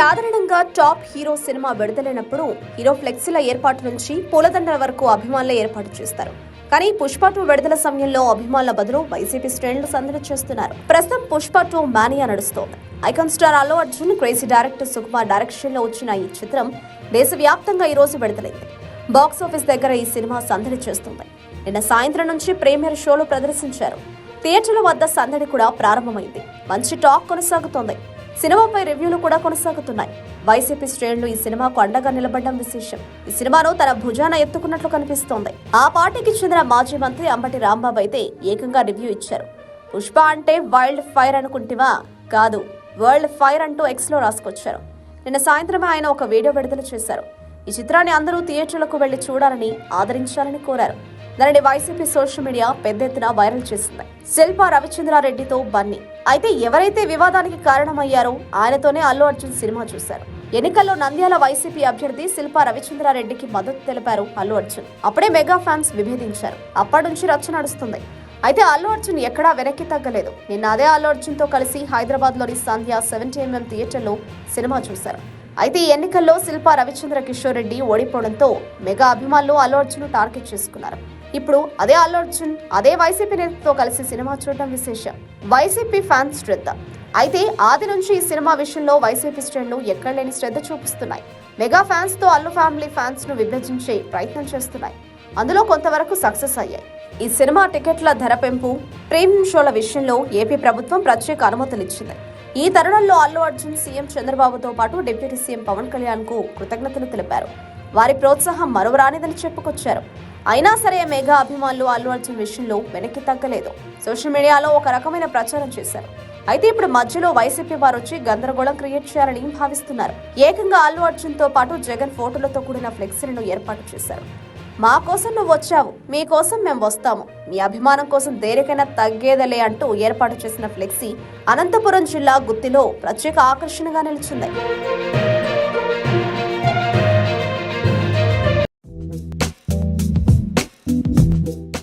సాధారణంగా top hero cinema విడుదలైనప్పుడు hero ఫ్లెక్సీల ఏర్పాటు నుంచి పూలదండల వరకు అభిమానులు ఏర్పాటు చేస్తారు. కానీ పుష్ప టూ విడుదల సమయంలో అభిమానుల బదులు వైసీపీ శ్రేణులు సందడి చేస్తున్నారు. ప్రస్తుతం పుష్ప టూ మానియా నడుస్తోంది. Icon star Allu Arjun crazy director Sukumar డైరెక్షన్లో వచ్చిన ఈ చిత్రం దేశవ్యాప్తంగా ఈ రోజు విడుదలైంది. బాక్స్ ఆఫీస్ దగ్గర ఈ సినిమా సందడి చేస్తుంది. నిన్న సాయంత్రం నుంచి ప్రీమియర్ షోలు ప్రదర్శించారు. థియేటర్ల వద్ద సందడి కూడా ప్రారంభమైంది. మంచి టాక్ కొనసాగుతోంది. సినిమాపై రివ్యూలు కూడా కొనసాగుతున్నాయి. వైసీపీ శ్రేణులు ఈ సినిమాకు అండగా నిలబడడం విశేషం. ఈ సినిమాను తన భుజాన ఎత్తుకున్నట్లు కనిపిస్తోంది. ఆ పార్టీకి చెందిన మాజీ మంత్రి అంబటి రాంబాబు అయితే ఏకంగా రివ్యూ ఇచ్చారు. పుష్ప అంటే వైల్డ్ ఫైర్ అనుకుంటివా? కాదు వరల్డ్ ఫైర్ అంటూ ఎక్స్లో రాసుకొచ్చారు. నిన్న సాయంత్రం ఆయన ఒక వీడియో విడుదల చేశారు. ఈ చిత్రాన్ని అందరూ థియేటర్లకు వెళ్ళి చూడాలని ఆదరించాలని కోరారు. దానిని వైసీపీ సోషల్ మీడియా పెద్ద ఎత్తున వైరల్ చేసింది. శిల్ప రవిచంద్రారెడ్డితో బన్నీ. అయితే ఎవరైతే వివాదానికి కారణమయ్యారో ఆయనతోనే అల్లు అర్జున్ సినిమా చూశారు. ఎన్నికల్లో నంద్యాల వైసీపీ అభ్యర్థి శిల్ప రవిచంద్రారెడ్డికి మద్దతు తెలిపారు అల్లు అర్జున్. అప్పుడే మెగా ఫ్యాన్స్ విభేదించారు. అప్పటి నుంచి రచ్చ నడుస్తుంది. అయితే అల్లు అర్జున్ ఎక్కడా వెనక్కి తగ్గలేదు. నిన్న అదే అల్లు అర్జున్తో కలిసి హైదరాబాద్లోని సంధ్య సెవెంటీ ఎంఎం థియేటర్లో సినిమా చూశారు. అయితే ఈ ఎన్నికల్లో శిల్ప రవిచంద్ర కిషోర్ రెడ్డి ఓడిపోవడంతో మెగా అభిమానులు అల్లు అర్జున్ టార్గెట్ చేసుకున్నారు. ఇప్పుడు అదే అల్లు అర్జున్ అదే వైసీపీ నేతతో కలిసి సినిమా చూడడం విశేషం. వైసీపీ ఫ్యాన్స్ శ్రద్ధ. అయితే ఆది నుంచి ఈ సినిమా విషయంలో వైసీపీ శ్రేణులు ఎక్కడ లేని శ్రద్ధ చూపిస్తున్నాయి. మెగా ఫ్యాన్స్తో అల్లు ఫ్యామిలీ ఫ్యాన్స్ను విభజించే ప్రయత్నం చేస్తున్నాయి. అందులో కొంతవరకు సక్సెస్ అయ్యాయి. ఈ సినిమా టికెట్ల ధర పెంపు ప్రీమియం షోల విషయంలో ఏపీ ప్రభుత్వం ప్రత్యేక అనుమతులు ఇచ్చింది. ఈ తరుణంలో అల్లు అర్జున్ సీఎం చంద్రబాబుతో పాటు డిప్యూటీ సీఎం పవన్ కళ్యాణ్కు కృతజ్ఞతలు తెలిపారు. వారి ప్రోత్సాహం మరువరానిదని చెప్పుకొచ్చారు. అయినా సరే మెగా అభిమానులు అల్లు అర్జున్ విషయంలో వెనక్కి తగ్గలేదు. సోషల్ మీడియాలో ఒక రకమైన ప్రచారం చేశారు. అయితే ఇప్పుడు మధ్యలో వైసీపీ వారు వచ్చి గందరగోళం క్రియేట్ చేయాలని భావిస్తున్నారు. ఏకంగా అల్లు అర్జున్తో పాటు జగన్ ఫోటోలతో కూడిన ఫ్లెక్సీలను ఏర్పాటు చేశారు. మా కోసం నువ్వు వచ్చావు. మీ కోసం మేము వస్తాము. మీ అభిమానం కోసం దేనికైనా తగ్గేదలే అంటూ ఏర్పాటు చేసిన ఫ్లెక్సీ అనంతపురం జిల్లా గుత్తిలో ప్రత్యేక ఆకర్షణగా నిలిచింది.